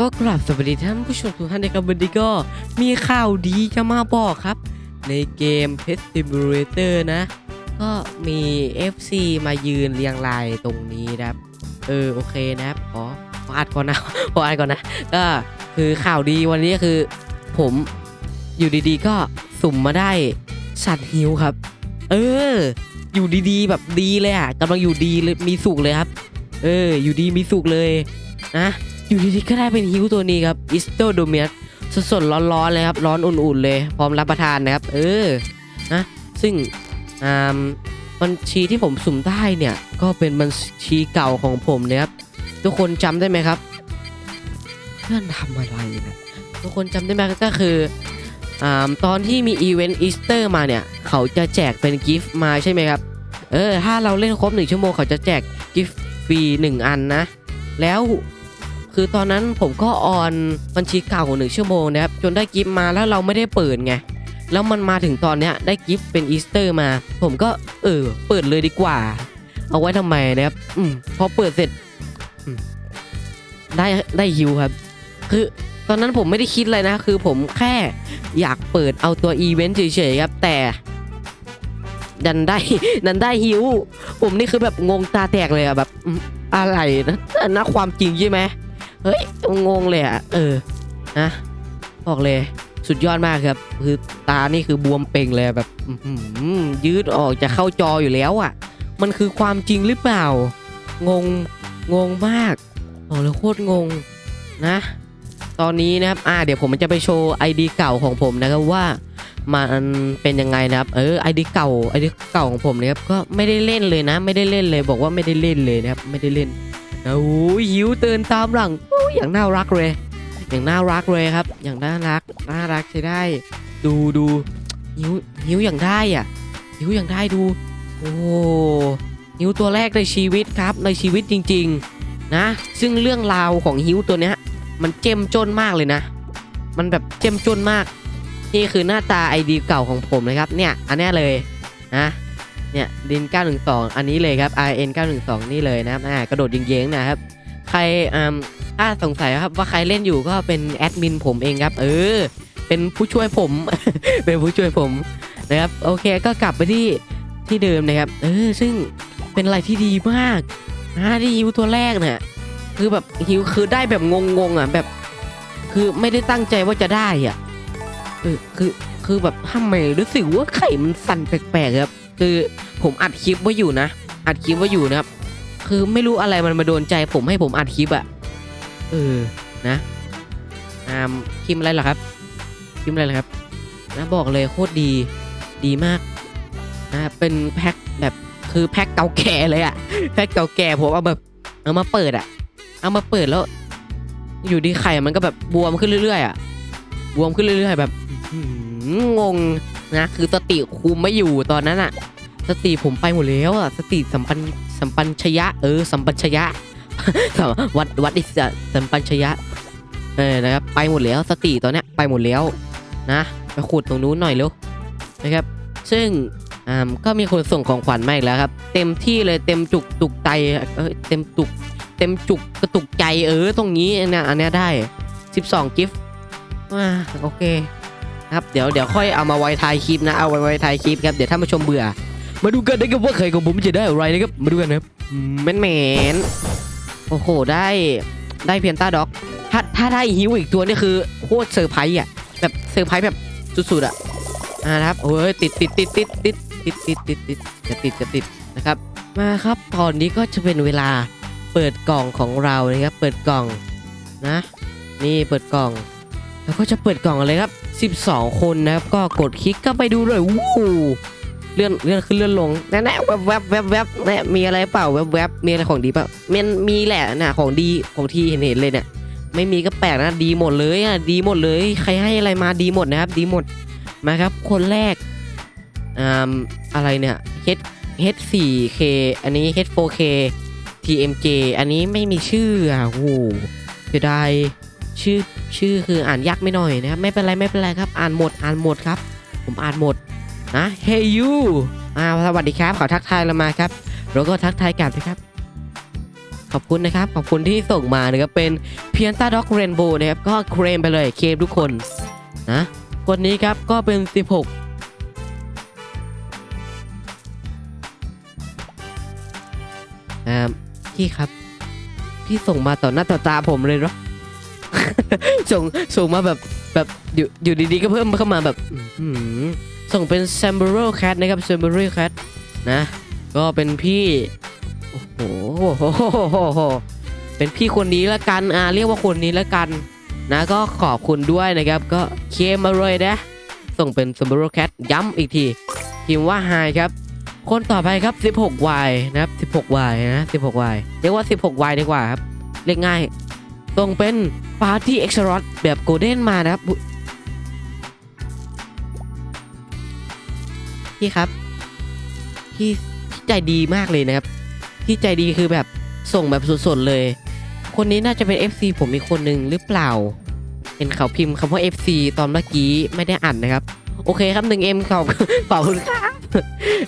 ก็กราบสวัสดีท่านผู้ชมทุกท่านนะครับวันนี้ก็มีข่าวดีจะมาบอกครับ ในเกม Pet Simulator นะ ก็มี FC มายืนเรียงรายตรงนี้นะครับ เออ โอเคนะครับอ๋อขออัดก่อนนะขออัดก่อนนะ ก็คือข่าวดีวันนี้คือ ผมอยู่ดีๆ ก็สุ่มมาได้สัตว์ฮิวครับ เออ อยู่ดีๆ แบบดีเลยอะกำลังอยู่ดีมีสุขเลยครับ เออ อยู่ดีมีสุขเลยนะ อยู่ดีๆก็ได้เป็นฮิวตัวนี้ครับอิสโตโดเมียสสดๆร้อนๆเลยครับ ร้อนอุ่นๆเลย พร้อมรับประทานนะครับ เออนะซึ่งอ่าบัญชีที่ผมสุ่มได้เนี่ย ก็เป็นบัญชีเก่าของผมนะครับ ทุกคนจำได้ไหมครับ เพื่อนทำอะไรนะทุกคนจำได้ไหมก็คืออาตอนที่มีอีเวนต์อีสเตอร์มาเนี่ย เขาจะแจกเป็นกิฟต์มาใช่ไหมครับ เออ ถ้าเราเล่นครบหนึ่งชั่วโมงเขาจะแจกกิฟต์ฟรีหนึ่งอันนะ แล้ว คือตอนนั้นผมก็ออนบัญชีเก่าหนึ่งชั่วโมงนะครับจนได้กิฟต์มาแล้วเราไม่ได้เปิดไงแล้วมันมาถึงตอนเนี้ยได้กิฟต์เป็นอีสเตอร์มา ผมก็เออเปิดเลยดีกว่า เอาไว้ทำไมนะครับอืมพอเปิดเสร็จได้ได้ฮิวครับ คือตอนนั้นผมไม่ได้คิดเลยนะ คือผมแค่อยากเปิดเอาตัวอีเวนต์เฉยๆครับ แต่ดันได้ดันได้ฮิว ผมนี่คือแบบงงตาแตกเลยอะแบบอืมอะไรนะนะความจริงใช่ไหม เฮ้ยงงเลยอะเออนะบอกเลยสุดยอดมากครับ คือตานี่คือบวมเป่งเลยแบบยืดออกจะเข้าจออยู่แล้วอะมันคือความจริงหรือเปล่า งงงงมากบอกเลยโคตรงงนะ ตอนนี้นะครับอ่าเดี๋ยวผมจะไปโชว์ ID เก่าของผมนะครับว่ามันเป็นยังไงนะครับ เออไอดีเก่าไอดีเก่าของผมนี่ยครับก็ไม่ได้เล่นเลยนะ ไม่ได้เล่นเลย บอกว่าไม่ได้เล่นเลยนะครับไม่ได้เล่น โอ้ยหิวเตือนตามหลังอยอย่างน่ารักเลย อย่างน่ารักเลยครับ อย่างน่ารักน่ารักใช้ได้ ดูดูหิวหิวอย่างได้อะหิวอย่างได้ดู โอ้หิวตัวแรกในชีวิตครับในชีวิตจริง ๆ นะ ซึ่งเรื่องราวของหิวตัวเนี้ย มันเจ้มจนมากเลยนะ มันแบบเจ้มจนมาก นี่คือหน้าตา ID เก่าของผมนะครับ เนี่ย อันนี้เลยนะ เนี่ยดิน 912 อันนี้เลยครับ RN 912 นี่เลยนะครับอ่ากระโดดยิงเย้งๆนะครับ ใครอ่าถ้าสงสัยครับว่าใครเล่นอยู่ก็เป็นแอดมินผมเองครับ เออ เป็นผู้ช่วยผม เป็นผู้ช่วยผมนะครับโอเคก็กลับไปที่ที่เดิมนะครับ เออ ซึ่งเป็นอะไรที่ดีมากนะที่ฮิวตัวแรกเนี่ยคือแบบฮิวคือได้แบบงงๆอะแบบ คือไม่ได้ตั้งใจว่าจะได้อะเออคือคือแบบทำไมรู้สึกว่าไข่มันสั่นแปลกๆครับ คือ ผมอัดคลิปไว้อยู่นะ อัดคลิปไว้อยู่นะครับ คือไม่รู้อะไรมันมาโดนใจ ผมให้ผมอัดคลิปอะเออ นะอ่าคลิปอะไรหรอครับคลิปอะไรหรอครับ นะบอกเลยโคตรดี ดีมาก นะ เป็นแพ็คแบบคือแพ็คเก่าแก่เลยอะแพ็คเก่าแก่ผมเอาแบบ เอามาเปิดอะเอามาเปิดแล้ว อยู่ดีไข่มันก็แบบบวมขึ้นเรื่อยๆอะบวมขึ้นเรื่อยๆแบบงงนะ คือสติคุมไม่อยู่ตอนนั้นอะ สติผมไปหมดแล้วอะสติสัมปันสัมปัญชยะ เออ สัมปัญชยะวัดวัดอิสระสัมปัญชยะ เออนะครับไปหมดแล้วสติตอนเนี้ยไปหมดแล้วนะไปขุดตรงนู้นหน่อยเร็วนะครับ ซึ่งอ่าก็มีคนส่งของขวัญมาอีกแล้วครับ เต็มที่เลยเต็มจุกตุกใจเอ้ยเต็มจุกเต็มจุกกระตุกใจเออตรงนี้เนี่ยอันนี้ได้ 12 กิฟต์อ่าโอเคครับเดี๋ยวเดี๋ยวค่อยเอามาไว้ทายคลิปนะเอาไว้ไว้ทายคลิปครับเดี๋ยวท่านผู้ชมเบื่อ มาดูกันนะครับว่าใครของผมจะได้อะไรนะครับมาดูกันนะครับแมนแมนโอ้โหได้ได้เพียนต้าด็อก ถ้าถ้าได้ฮิวอีกตัวนี่คือโคตรเซอร์ไพรส์อะแบบเซอร์ไพรส์แบบสุดๆอะอ่านะครับโอ้ยติดติดติดติดติดติดติดติดติดจะติดจะติดนะครับมาครับตอนนี้ก็จะเป็นเวลาเปิดกล่องของเรานะครับเปิดกล่องนะ นี่เปิดกล่อง แล้วก็จะเปิดกล่องเลยครับ 12 คนนะครับก็กดคลิกก็ไปดูเลยวู้ เลื่อนเลื่อนขึ้นเลื่อนลงแน่ๆแวบแวบแวบแวบแน่มีอะไรเปล่าแวบแวบมีอะไรของดีเปล่ามันมีแหละน่ะของดีของที่เห็นเห็นเลยเนี่ยไม่มีก็แปลกนะดีหมดเลยอะดีหมดเลย ใครให้อะไรมาดีหมดนะครับ ดีหมดมาครับ คนแรกอ่าอะไรเนี่ย H H 4 K อันนี้ H 4 K TMJ อันนี้ไม่มีชื่ออะโอ้โหเสียดายชื่อชื่อคืออ่านยากไม่หน่อยนะครับ ไม่เป็นไรไม่เป็นไรครับ อ่านหมดอ่านหมดครับ ผมอ่านหมด นะ Hey you อ่าสวัสดีครับขอทักทายเรามาครับแล้วก็ทักทายกลับนะครับ ขอบคุณนะครับ ขอบคุณที่ส่งมานะครับเป็นเพียนตาด็อกเรนโบว์นะครับก็เคลมไปเลยเคลมทุกคนนะคนนี้ครับก็เป็น 16อ่าพี่ครับ พี่ส่งมาต่อหน้าต่อตาผมเลยหรอส่งส่งมาแบบแบบอยู่อยู่ดีๆก็เพิ่มเข้ามาแบบ อื ส่งเป็น s a m b r o Cat นะครับ s a m b r o Cat นะ ก็เป็นพี่โอ้โหเป็นพี่คนนี้ละกันอ่าเรียกว่าคนนี้ละกัน นะก็ขอบคุณด้วยนะครับ ก็เคมมาเลยนะ ส่งเป็น s a m b r o Cat ย้ำอีกทีพิมพ์ว่า Hi ครับคนต่อไปครับ 16Y นะครับ 16Y นะ 16Y เรียกว่า 16Y ดีกว่าครับ เรียกง่ายส่งเป็นปาร์ตี้เอ็กซ์รอแบบโกลเด้นมานะครับ พี่ครับพี่พี่ใจดีมากเลยนะครับพี่ใจดีคือแบบส่งแบบสดๆเลย คนนี้น่าจะเป็น FC ผมอีกคนหนึ่งหรือเปล่า เห็นเขาพิมพ์คำว่า FC ตอนเมื่อกี้ไม่ได้อ่านนะครับ โอเคครับ 1M ขอบขอบคุณครับ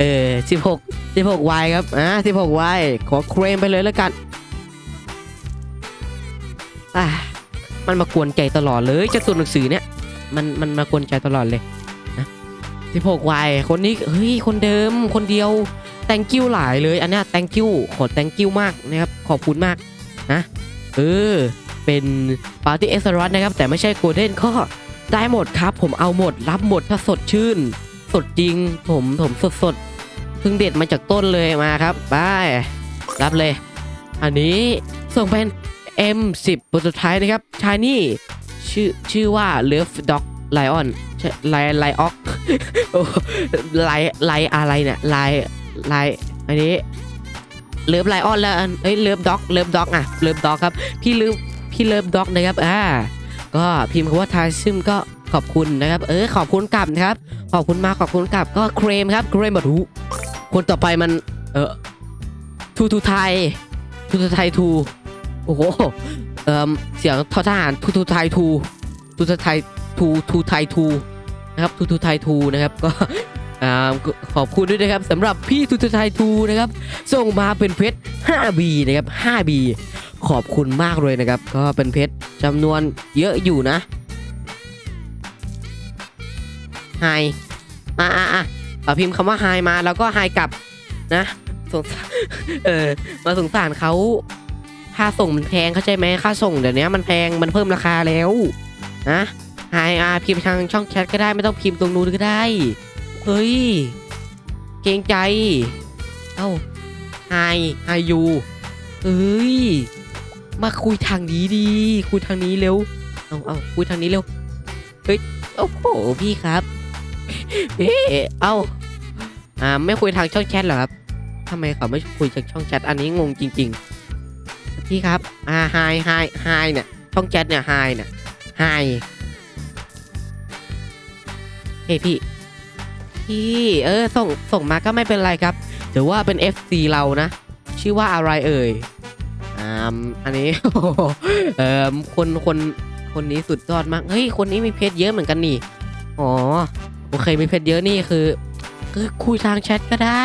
เออ16 16Y ครับอ่า 16Y ขอเคลมไปเลยแล้วกันอะมันมากวนใจตลอดเลยเจะตัวหนังสือเนี่ยมันมันมากวนใจตลอดเลย นะ16 y คนนี้เฮ้ยคนเดิมคนเดียว thank you หลายเลยอันนี้ย thank you ขอ thank you มากนะครับขอบคุณมากนะเออเป็นปาร์ตี้เอ็กซ์รันะครับแต่ไม่ใช่โกลเด้นก็ได้หมดครับ ผมเอาหมดรับหมดถ้าสดชื่น สดจริง ผมผมสดสดเพิ่งเด็ดมาจากต้นเลยมาครับไปรับเลย อันนี้ส่งเป็น M10 ตัวสุดท้ายนะครับชายนี่ชื่อชื่อว่า Love Dog Lion ช่ไลไลออก ไลไลอะไรเนี่ยไลไลอันนี้เลิฟไลออนแล้วเอ้ยเลิฟด็อกเลิฟด็อกอะเลิฟด็อกครับพี่เลืมพี่เลิฟด็อกนะครับอ่าก็พิมพ์คำว่าทายซึมก็ขอบคุณนะครับ เออขอบคุณกลับนะครับ ขอบคุณมากขอบคุณกลับก็เครมครับเครมบัตรหูคนต่อไปมัน เออทูทูไทยทูทูไทยทูโอ้โหเอ่อเสียงทอทหารทูทูไทยทูทูทูไทยทูทูไทยทู นะครับทูทูไทยทูนะครับก็ขอบคุณด้วยนะครับสำหรับพี่ทูทูไทยทูนะครับส่งมาเป็นเพชร 5B นะครับ 5B ขอบคุณมากเลยนะครับ ก็เป็นเพชรจำนวนเยอะอยู่นะไฮอะอะอะพิมพ์คำว่าไฮมาแล้วก็ไฮกลับนะสงสารเออมาสงสารเขาค่าส่งมันแพงเข้าใจไหมค่าส่งเดี๋ยวนี้มันแพงมันเพิ่มราคาแล้วนะ ไฮอาพิมพ์ทางช่องแชทก็ได้ไม่ต้องพิมพ์ตรงนู้นก็ได้ เฮ้ย เกรงใจ เอ้าไฮไฮยูเอ้ย มาคุยทางนี้ดีคุยทางนี้เร็ว เอาเอาคุยทางนี้เร็ว เฮ้ย โอ้โห พี่ครับเอ๊เอ้า อ่า ไม่คุยทางช่องแชทเหรอครับทำไมเขาไม่คุยจากช่องแชท อันนี้งงจริง ๆ พี่ครับ อ่าไฮไฮไฮเนี่ย ช่องแชทเนี่ยไฮเนี่ยไฮ ฮ้ยพี่ พี่เออส่งส่งมาก็ไม่เป็นไรครับถือว่าเป็น FC เรานะ ชื่อว่าอะไรเอ่ยอ่าอันนี้เออคนคนคนนี้สุดยอดมากเฮ้ยคนนี้มีเพจเยอะเหมือนกันนี่อ๋อโอเคมีเพจเยอะนี่คือคือคุยทางแชทก็ได้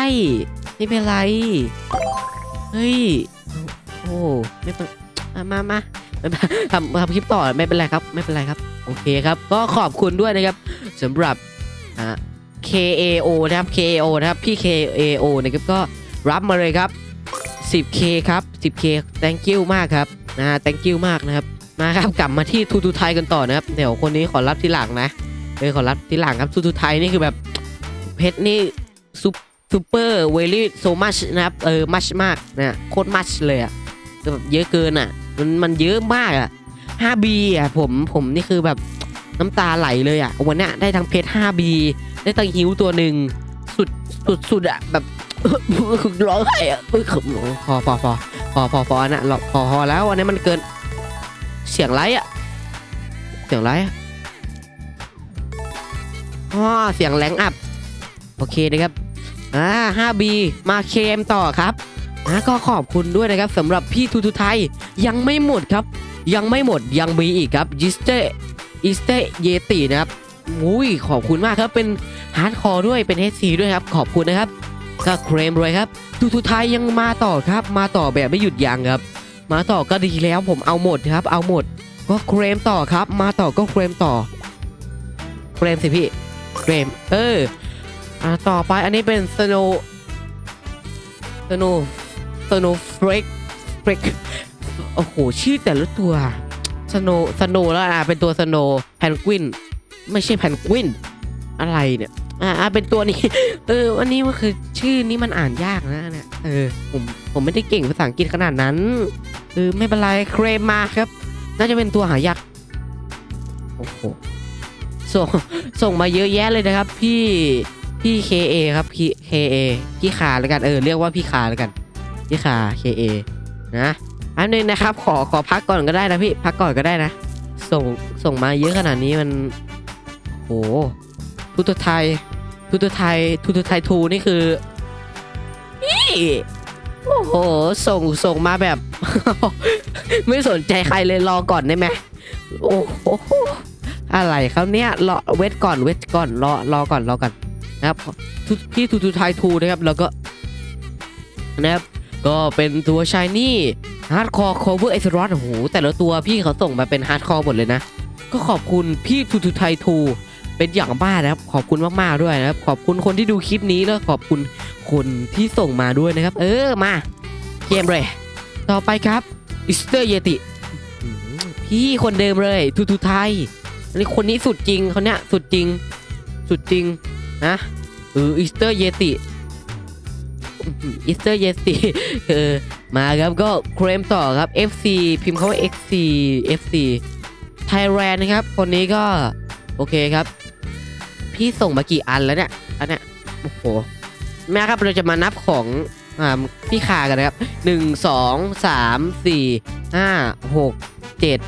ไม่เป็นไรเฮ้ยโอ้ไม่เป็นมามาม่เป็นทำทำคลิปต่อไม่เป็นไรครับ ไม่เป็นไรครับ โอเคครับ ก็ขอบคุณด้วยนะครับสำหรับ อ่า KAO นะครับ KAO นะครับ พี่ KAO นะครับก็รับมาเลยครับ 10K ครับ 10K thank you มากครับนะ thank you มากนะครับ มาครับกลับมาที่ทูทูไทยกันต่อนะครับ เดี๋ยวคนนี้ขอรับทีหลังนะเออขอรับทีหลังครับทูทูไทยนี่คือแบบเพชรนี่ซุปซูเปอร์เวลี่โซมัชนะครับ เออ มัชมากนะ โคตรมัชเลยอะคือแบบเยอะเกินอะมันมันเยอะมากอะ 5B อะผมผมนี่คือแบบ น้ำตาไหลเลยอะวันนี้ได้ทั้งเพชร 5B ได้ทั้งฮิวตัวหนึ่งสุดสุดสุดอะแบบร้องไห้อะเอ้ยพอพอพอพอพอพอนะพอพอแล้วอันนี้มันเกิน เสียงไรอะเสียงไรอ๋อเสียงแรงอัพโอเคนะครับอ่า 5B มาเคมต่อครับนะก็ขอบคุณด้วยนะครับสำหรับพี่ทูทูไทยยังไม่หมดครับ ยังไม่หมดยังมีอีกครับยิสเต อิสเตเยตินะครับอุ้ยขอบคุณมากครับเป็นฮาร์ดคอร์ด้วยเป็น HC ด้วยครับ ขอบคุณนะครับ ก็เครมรวยครับทูทูไทยยังมาต่อครับ มาต่อแบบไม่หยุดยั้งครับ มาต่อก็ดีแล้วผมเอาหมดครับ เอาหมด ก็เคลมต่อครับ มาต่อก็เคลมต่อเคลมสิพี่เคลมเอออ่าต่อไปอันนี้เป็น snow snow snow flake flake โอ้โหชื่อแต่ละตัว snow snow แล้วอะเป็นตัว snow penguin ไม่ใช่ penguin อะไรเนี่ย อ่าเป็นตัวนี้ เออ อันนี้มันคือชื่อนี้มันอ่านยากนะเนี่ย เออ ผมผมไม่ได้เก่งภาษาอังกฤษขนาดนั้น เออ ไม่เป็นไรเคลมมาครับ น่าจะเป็นตัวหายากโอ้โหส่งส่งมาเยอะแยะเลยนะครับ พี่พี่ KA ครับพี่ KA พี่ขาแล้วกันเออเรียกว่าพี่ขาแล้วกัน พี่ขา KA นะ อันนึงนะครับ ขอขอพักก่อนก็ได้นะพี่พักก่อนก็ได้นะ ส่งส่งมาเยอะขนาดนี้มันโหทูตไทยทูตไทยทูตไทยทูนี่คือนี่โอ้โหส่งส่งมาแบบ ไม่สนใจใครเลยรอก่อนได้ไหมโอ้โหอะไรครับเนี่ยรอเวทก่อนเวทก่อนรอรอก่อนรอก่อนนะครับทุพี่ทูทูไทยทูนะครับแล้วก็นะครับก็เป็นตัวชายนี่ ฮาร์ดคอร์โคเวอร์เอสรอโอ้โหแต่ละตัวพี่เขาส่งมาเป็นฮาร์ดคอร์หมดเลยนะ ก็ขอบคุณพี่ทูทูไทยทูเป็นอย่างบ้ากนะครับ ขอบคุณมากๆด้วยนะครับ ขอบคุณคนที่ดูคลิปนี้แล้วขอบคุณคนที่ส่งมาด้วยนะครับ เออมาเกมเลยต่อไปครับอิสเตอร์เยติพี่คนเดิมเลยทูทูไทยอันนี้คนนี้สุดจริงเขาเนี้ยสุดจริง สุดจริงนะเอออิสเตอร์เยติอิสเตอร์เยติเออ มาครับก็เคลมต่อครับ FC พิมพ์เขาว่า XC FC Thailand นะครับ คนนี้ก็ โอเคครับ พี่ส่งมากี่อันแล้วเนี่ย อันเนี้ยโอ้โหแม่ครับเราจะมานับของอ่าพี่คากันนะครับหนึ่งสองสามสี่ห้าหกเจ็ด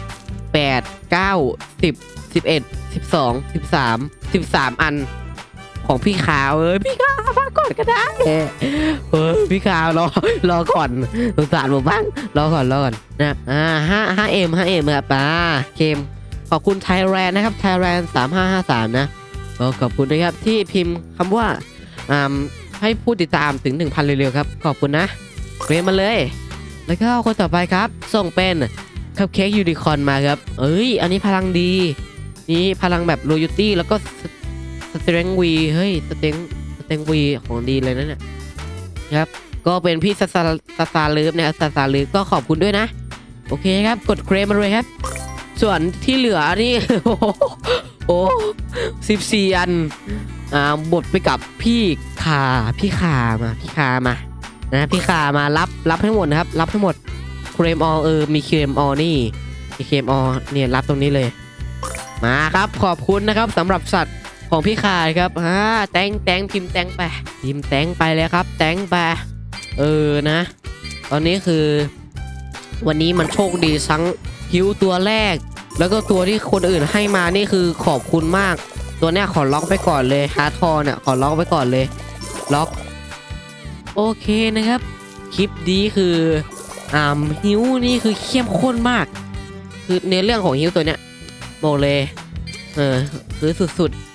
แปดเก้าสิบสิบเอ็ดสิบสองสิบสามสิบสามอัน ของพี่ขาวเอ้ยพี่ขาวมาก่อนก็ได้เออพี่ขาวรอรอก่อนสงสารผมบ้างรอก่อนรอก่อนนะอ่าห้าห้าเอ็มห้าเอ็มครับอ่าเกมขอบคุณไทยแลนด์นะครับไทยแลนด์สามห้าห้าสามนะก็ขอบคุณนะครับที่พิมพ์คำว่าอ่าให้ผู้ติดตามถึง 1,000 เร็วๆครับ ขอบคุณนะเรียนมาเลย แล้วก็คนต่อไปครับ ส่งเป็นคัพเค้กยูนิคอนมาครับ เอ้ย อันนี้พลังดี นี่พลังแบบโรยตี้แล้วก็ส สเตรงวีเฮ้ยสเตงสเตงวีของดีเลยนะเนี่ยครับ ก็เป็นพี่ซาซาซาซาเลิฟนะครับซาซาเลิฟก็ขอบคุณด้วยนะ โอเคครับกดเครมมาเลยครับ ส่วนที่เหลือนี่ โอ้โหโอ้สิบสี่อันอ่าบทไปกับพี่คาพี่คามาพี่คามานะพี่คามารับรับให้หมดนะครับ รับให้หมดเครมออเออมีเครมออนี่มีเครมออเนี่ยรับตรงนี้เลย มาครับขอบคุณนะครับสำหรับสัตว์ ของพี่คาดครับอ่าแตงแตงพิมพ์แตงไปพิมพ์แตงไปเลยครับ แตงไปเออนะ ตอนนี้คือ วันนี้มันโชคดีทั้งฮิวตัวแรก แล้วก็ตัวที่คนอื่นให้มานี่คือขอบคุณมาก ตัวเนี้ยขอล็อกไปก่อนเลยฮาร์ดคอร์เนี่ยขอล็อกไปก่อนเลย ล็อกโอเคนะครับ คลิปนี้คืออ่าฮิวนี่คือเข้มข้นมาก คือในเรื่องของฮิวตัวเนี้ยบอกเลยเออคือสุดๆ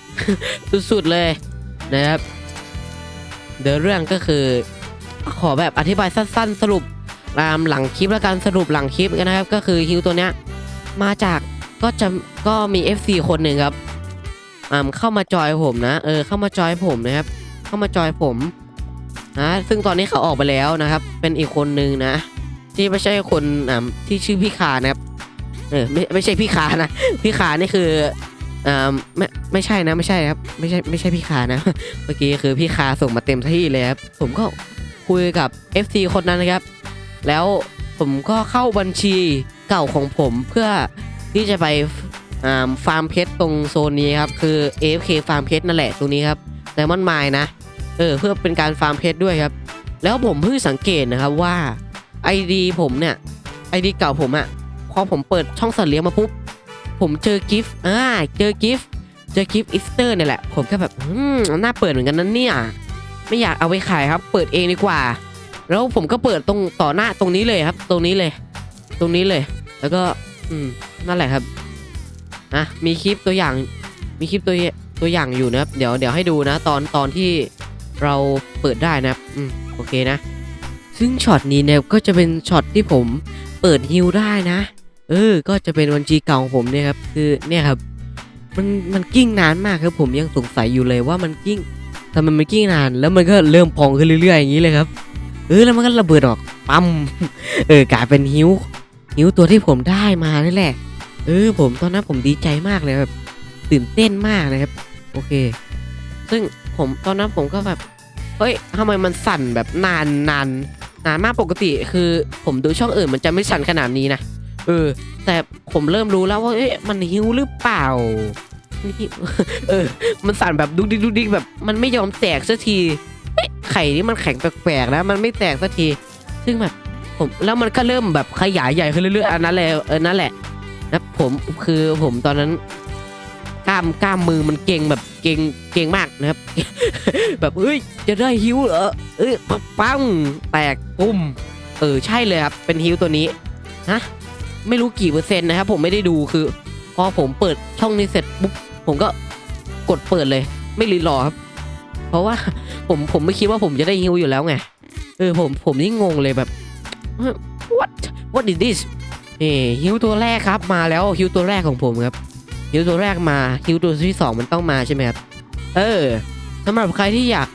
สุดๆเลยนะครับเดี๋ยวเรื่องก็คือ ขอแบบอธิบายสั้นๆ สรุปตามหลังคลิปแล้วกันสรุปหลังคลิปกันนะครับ ก็คือฮิวตัวเนี้ยมาจากก็จะก็มี FC คนหนึ่งครับอ่าเข้ามาจอยผมนะ เออเข้ามาจอยผมนะครับ เข้ามาจอยผมนะซึ่งตอนนี้เขาออกไปแล้วนะครับ เป็นอีกคนนึงนะ ที่ไม่ใช่คนอ่าที่ชื่อพี่ขานะครับเออไม่ไม่ใช่พี่ขานะพี่ขานี่คือ อ่าไม่ไม่ใช่นะไม่ใช่ครับ ไม่ใช่ไม่ใช่พี่ขานะ เมื่อกี้คือพี่ขาส่งมาเต็มที่เลยครับผมก็คุยกับ FC คนนั้นนะครับ แล้วผมก็เข้าบัญชีเก่าของผมเพื่อที่จะไปฟาร์มเพชรตรงโซนนี้ครับ คือ AFK ฟาร์มเพชรนั่นแหละตรงนี้ครับแต่มันไมายนะเออเพื่อเป็นการฟาร์มเพชรด้วยครับ แล้วผมเพิ่งสังเกตนะครับว่า ID ผมเนี่ย ID เก่าผมอะพอผมเปิดช่องสัตว์เลี้ยงมาปุ๊บ ผมเจอกิฟต์อ่าเจอกิฟต์เจอกิฟต์อีสเตอร์เนี่ยแหละ ผมก็แบบอืมน่าเปิดเหมือนกันนะเนี่ยไม่อยากเอาไปขายครับ เปิดเองดีกว่า แล้วผมก็เปิดตรงต่อหน้าตรงนี้เลยครับ ตรงนี้เลย ตรงนี้เลย แล้วก็อืมนั่นแหละครับอะมีคลิปตัวอย่าง มีคลิปตัวตัวอย่างอยู่นะครับ เดี๋ยวเดี๋ยวให้ดูนะ ตอนตอนที่เราเปิดได้นะครับอืมโอเคนะ ซึ่งช็อตนี้เนี่ยก็จะเป็นช็อตที่ผมเปิดฮิวได้นะ เออ ก็จะเป็นบัญชีเก่าของผมเนี่ยครับ คือเนี่ยครับ มันมันกิ้งนานมากครับผมยังสงสัยอยู่เลยว่ามันกิ้งทำไมมันกิ้งนาน แล้วมันก็เริ่มพองขึ้นเรื่อยๆอย่างนี้เลยครับ เออแล้วมันก็ระเบิดออกปั๊มเออกลายเป็นฮิวฮิวตัวที่ผมได้มานี่แหละ เออ ผมตอนนั้นผมดีใจมากเลยแบบตื่นเต้นมากเลยครับ โอเค ซึ่งผมตอนนั้นผมก็แบบเฮ้ยทำไมมันสั่นแบบนานนานนานมากปกติ คือผมดูช่องอื่นมันจะไม่สั่นขนาดนี้นะ เออ แต่ผมเริ่มรู้แล้วว่าเอ๊ะมันหิวหรือเปล่านี่เออ มันสั่นแบบดุกดิกดุกดิกแบบมันไม่ยอมแตกสักทีไข่นี่มันแข็งแปลกๆนะ มันไม่แตกสักที ซึ่งแบบผมแล้วมันก็เริ่มแบบขยายใหญ่ขึ้นเรื่อยๆอันนั้นแหละเออนั่นแหละนะผมคือผมตอนนั้นกล้ามกล้ามมือมันเก่งแบบเก่งเก่งมากนะครับ แบบเอ้ยจะได้ฮิวเหรอเอ้ยปังปังแตกปุ้มเออใช่เลยครับเป็นฮิวตัวนี้นะ ไม่รู้กี่เปอร์เซ็นต์นะครับผมไม่ได้ดูคือ พอผมเปิดช่องนี้เสร็จปุ๊บผมก็กดเปิดเลย ไม่รีรอครับ เพราะว่าผมผมไม่คิดว่าผมจะได้ฮิวอยู่แล้วไงเออผมผมนี่งงเลยแบบ what what is this นี่ฮิวตัวแรกครับมาแล้วฮิวตัวแรกของผมครับฮิวตัวแรกมาฮิวตัวที่สองมันต้องมาใช่ไหมครับเออสำหรับใครที่อยาก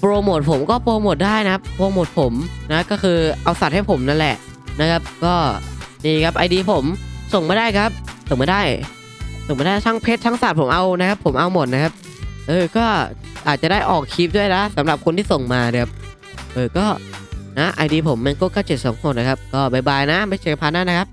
โปรโมทผมก็โปรโมทได้นะครับโปรโมทผมนะก็คือเอาสัตว์ให้ผมนั่นแหละนะครับ ก็ นี่ครับไอดีผมส่งมาได้ครับ ส่งมาได้ ส่งมาได้ทั้งเพชรทั้งสัตว์ผมเอานะครับ ผมเอาหมดนะครับ เออก็อาจจะได้ออกคลิปด้วยนะสำหรับคนที่ส่งมานะครับเออก็นะไอดีผมมันก็เจ็ดสองคนนะครับ ก็บายบายนะไม่เจอกันพันหน้านะครับ